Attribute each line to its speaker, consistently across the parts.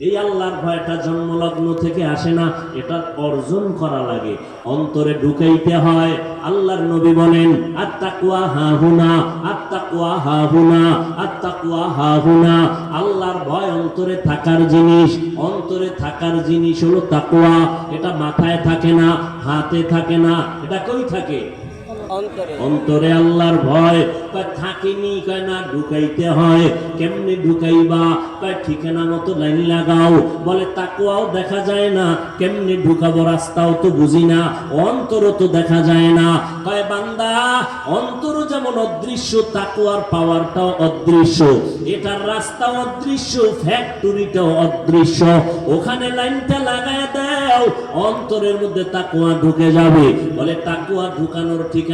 Speaker 1: এই আল্লাহর ভয়টা জন্মলগ্ন থেকে আসে না, এটা অর্জন করা লাগে। অন্তরে ঢুকাইতে হয়। আল্লাহর নবী বলেন, আত্তাকুয়া হা হুনা আত্তাকুয়া হা হুনা আত্তাকুয়া হা হুনা আল্লাহর ভয় অন্তরে থাকার জিনিস, অন্তরে থাকার জিনিস হলো তাকুয়া। এটা মাথায় থাকে না, হাতে থাকে না, এটা কই থাকে?
Speaker 2: অন্তরে।
Speaker 1: আল্লাহর ভয় থাকেনি, কয় না ঢুকাইতে হয়। কেমনে ঢুকাইবা? কয় ঠিকানা মতো লাইন লাগাও। বলে, তাকুয়াও দেখা যায় না। কেমনে ঢুকাবো রাস্তাও তো বুঝি না। অন্তরও তো দেখা যায় না। কয়, বান্দা, অন্তর যেমন অদৃশ্য, তাকুয়ার পাওয়ারটাও অদৃশ্য। এটার রাস্তা অদৃশ্য, ফ্যাক্টরিটাও অদৃশ্য। ওখানে লাইনটা লাগায় দাও, অন্তরের মধ্যে তাকুয়া ঢুকে যাবে। বলে, তাকুয়া ঢুকানোর ঠিকানা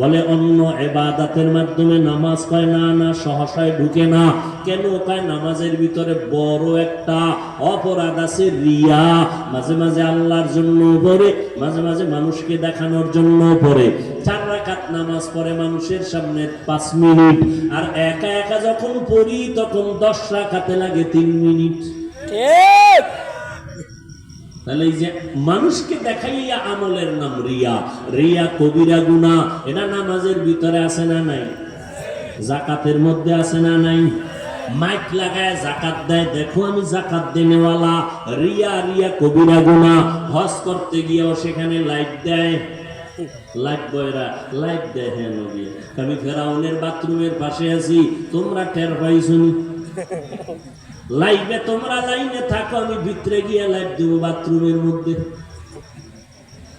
Speaker 1: বলে, অন্য এবাদাতের মাধ্যমে নামাজ কয়, না না, সহসায় ঢুকে না। কেন কয়, নামাজের ভিতরে বড় একটা অপরাধ আছে, রিয়া। মাঝে মাঝে আল্লাহর জন্য পড়ে, মাঝে মাঝে মানুষকে দেখানোর জন্য পড়ে। চার রাকাত নামাজ পড়ে মানুষের সামনে পাঁচ মিনিট, আর একা একা যখন পড়ি, তখন দশ রাকাতে লাগে তিন মিনিট।
Speaker 2: ঠিক।
Speaker 1: তাহলে এই যে মানুষকে দেখাইয়া আমলের নাম রিয়া রিয়া কবিরা গুনা এটা নামাজের ভিতরে আছে না নাই? জাকাতের মধ্যে আছে না নাই? মাইক লাগায় জাকাত দেয়, দেখো আমি জাকাত দেনেওয়ালা, রিয়া রিয়া কবিরা গুনা হজ করতে গিয়েও সেখানে লাইট দেয়। লাইট আমি ভিতরে গিয়ে লাইভ দেবো বাথরুমের মধ্যে।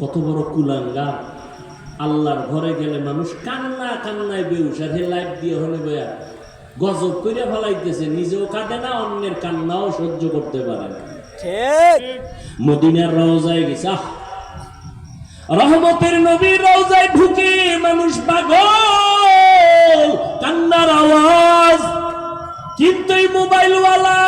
Speaker 1: কত বড় কুলাঙ্গা। আল্লাহর ঘরে গেলে মানুষ কান্না কান্নায় বেউসা হে লাইভ দিয়ে হলে বয়া গজব করে ফেলাইতেছে নিজেও কাঁদে না অন্যের কান্নাও সহ্য করতে পারে না।
Speaker 2: ঠিক।
Speaker 1: মদিনার রওজায় গেছে রহমতের নবীর রওজায় ঢুকে মানুষ পাগল। কান্নার আওয়াজ। কিন্তু এই মোবাইলওয়ালা